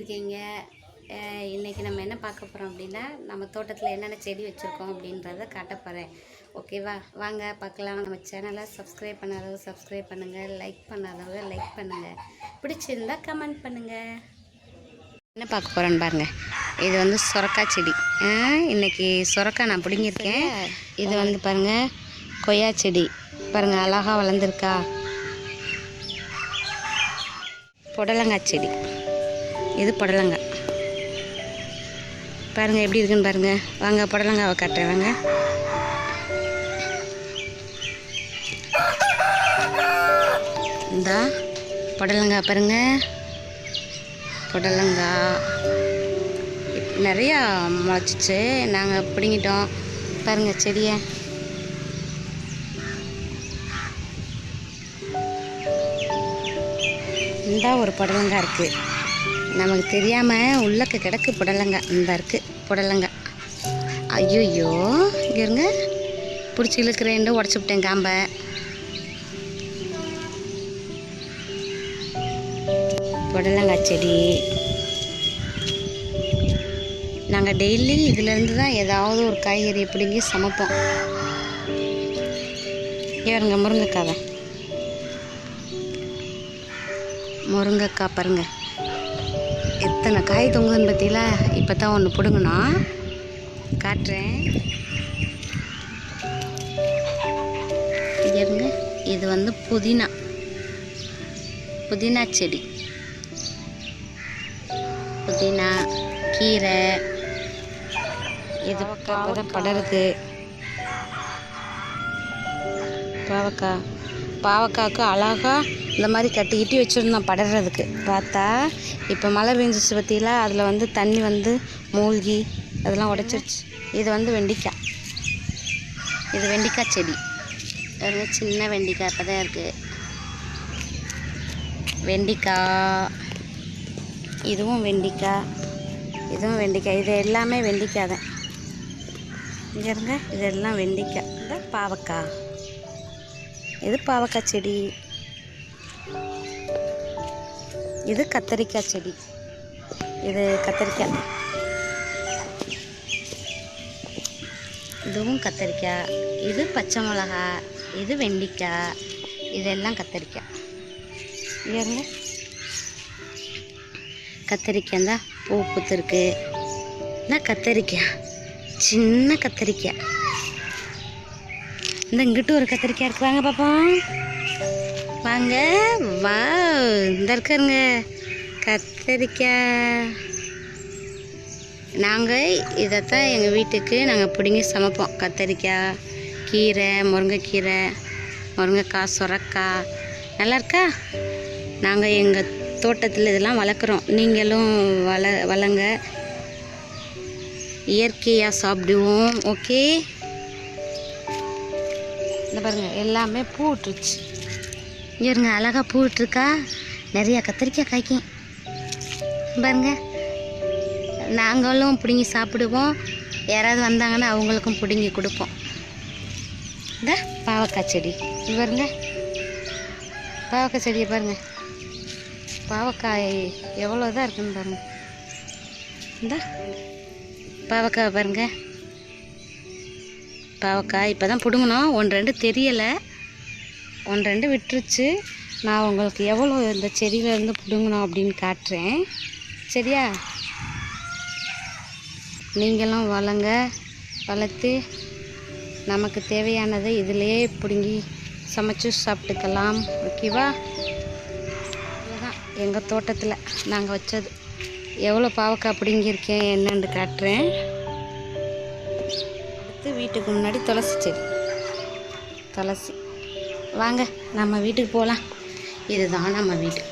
இருக்கீங்க. இன்றைக்கி நம்ம என்ன பார்க்க போகிறோம் அப்படின்னா நம்ம தோட்டத்தில் என்னென்ன செடி வச்சுருக்கோம் அப்படின்றத காட்ட போகிறேன் ஓகேவா வாங்க பார்க்கலாம். நம்ம சேனலை சப்ஸ்கிரைப் பண்ணாதவங்க சப்ஸ்கிரைப் பண்ணுங்கள் லைக் பண்ணாதவங்க லைக் பண்ணுங்கள் பிடிச்சிருந்தா கமெண்ட் பண்ணுங்கள் என்ன பார்க்க போகிறேன்னு பாருங்கள் இது வந்து சொரக்காய் செடி. இன்றைக்கி இன்னைக்கு சொரக்காய் நான் பிடுங்கியிருக்கேன். இது வந்து பாருங்கள் கொய்யா செடி. பாருங்கள் அழகா வளர்ந்துருக்கா. புடலங்காய் செடி. இது புடலங்காய் பாருங்கள் எப்படி இருக்குன்னு பாருங்கள் வாங்க புடலங்காவை காட்டுறேன் வாங்க. இந்தா புடலங்காய் பாருங்க. புடலங்காய். நிறையா முளைச்சிச்சு. நாங்கள் பிடுங்கிட்டோம். பாருங்கள் செடியை. இந்த ஒரு புடலங்காய் இருக்குது நமக்கு தெரியாமல் உள்ளக்க கிடக்கு புடலங்க. இந்த இருக்குது புடலங்காய் ஐயோயோ இங்கே இருங்க. பிடிச்சி இழுக்கிறேன்னு உடச்சி விட்டேன் காம்பை. புடலங்காய் செடி. நாங்கள் டெய்லி இதுலேருந்து தான் ஏதாவது ஒரு காய்கறி பிடுங்கி சமைப்போம். ஏறுங்க முருங்கைக்காய் தான் முருங்கைக்காய் பாருங்கள் எத்தனை காய் தொங்குதுன்னு பார்த்தீங்களா இப்போ தான் ஒன்று பிடுங்கணும். காட்டுறேன். இங்க இருங்க இது வந்து புதினா. புதினா செடி. புதினா கீரை இது பக்கம் படருது பாவக்காய். பாவக்காய்க்கு அழகா இந்த மாதிரி கட்டி இட்டி வச்சுருந்தோம் படறதுக்கு. பார்த்தா இப்போ மழை பெஞ்சிச்சு பற்றியில அதில் வந்து தண்ணி வந்து மூழ்கி அதெல்லாம் உடச்சிருச்சு. இது வந்து வெண்டிக்காய். இது வெண்டிக்காய் செடி. வந்து சின்ன வெண்டிக்காய் இப்போ தான் இருக்குது வெண்டிக்காய். இதுவும் வெண்டிக்காய். இதுவும் வெண்டிக்காய். இது எல்லாமே வெண்டிக்காய் தான். இங்கே இருங்க. இதெல்லாம் வெண்டிக்காய். இந்த பாவக்காய். இது பாவக்காய் செடி. இது கத்தரிக்காய் செடி. இது கத்தரிக்காய். இதுவும் கத்தரிக்காய். இது பச்சை மிளகா இது வெண்டிக்காய். இதெல்லாம் கத்தரிக்காய். ஏங்க கத்தரிக்காய் தான் பூ பூத்துருக்கு. இதான் கத்தரிக்காய். சின்ன கத்தரிக்காய். இந்த இங்கிட்டு ஒரு கத்திரிக்காய் இருக்கு. பாப்பா வாங்க. வா இந்த இருக்காருங்க. கத்திரிக்காய் நாங்கள் இதைத்தான் எங்கள் வீட்டுக்கு நாங்கள் பிடுங்கி சமைப்போம். கத்தரிக்காய் கீரை முருங்கைக்கீரை முருங்கைக்காய் சுரக்காய். நல்லா இருக்கா நாங்கள் எங்கள் தோட்டத்தில் இதெல்லாம் வளர்க்குறோம். நீங்களும் வள வளங்க. இயற்கையாக சாப்பிடுவோம். ஓகே? இந்த பாருங்கள் எல்லாமே பூ விட்டுருச்சு. இங்க இருங்க அழகா பூ நிறையா கத்திரிக்காய் காய்க்கும். பாருங்க நாங்களும் பிடுங்கி சாப்பிடுவோம். யாராவது வந்தாங்கன்னா அவங்களுக்கும் பிடுங்கி கொடுப்போம். இந்த பாவக்காய் செடி. இது பாருங்க. பாவக்காய் செடியை பாருங்க. பாவக்காய் எவ்வளோ தான் இருக்குன்னு பாருங்க. இந்த பாவக்காய் பாருங்க. பாவக்காய் இப்போ தான் பிடுங்கணும். ஒன்று ரெண்டு தெரியலை. ஒன்று ரெண்டு விட்டுருச்சு. நான் உங்களுக்கு எவ்வளோ இந்த செடியிலேருந்து பிடுங்கணும் அப்படின்னு காட்டுறேன். சரியா? நீங்களும் வளங்க வளர்த்து நமக்கு தேவையானதை இதிலே பிடுங்கி சமைச்சு சாப்பிட்டுக்கலாம். ஓகேவா? இதுதான் எங்கள் தோட்டத்தில் நாங்கள் வச்சது. எவ்வளோ பாவக்காய் பிடுங்கியிருக்கேன் என்னென்று காட்டுறேன். அடுத்து வீட்டுக்கு முன்னாடி துளசி செடி. துளசி. வாங்க நம்ம வீட்டுக்கு போகலாம் இதுதான் நம்ம வீடு.